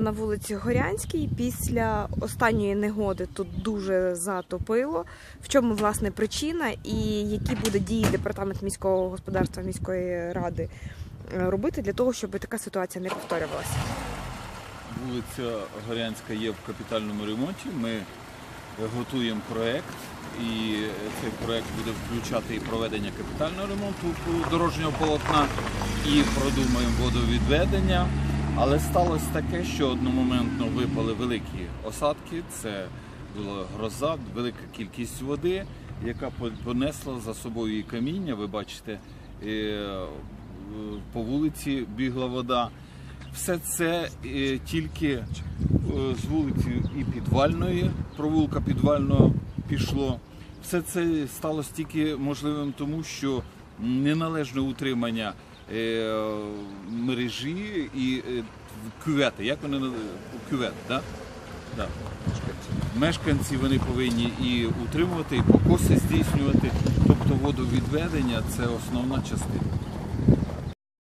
На вулиці Горянській після останньої негоди тут дуже затопило. В чому власне причина і які буде дії департамент міського господарства міської ради е, робити для того, щоб така ситуація не повторювалася? Вулиця Горянська є в капітальному ремонті. Ми готуємо проект, і цей проект буде включати і проведення капітального ремонту дорожнього полотна, і продумаємо водовідведення. Але сталося таке, що одномоментно випали великі осадки. Це була гроза, велика кількість води, яка понесла за собою і каміння. Ви бачите, е, по вулиці бігла вода. Все це е, тільки е, з вулиці і підвальної, провулка підвального пішло. Все це сталося тільки можливим тому, що неналежне утримання мережі і е, кювети. Як вони кювет, да? Да. Мешканці вони повинні і утримувати, і покоси здійснювати. Тобто водовідведення це основна частина.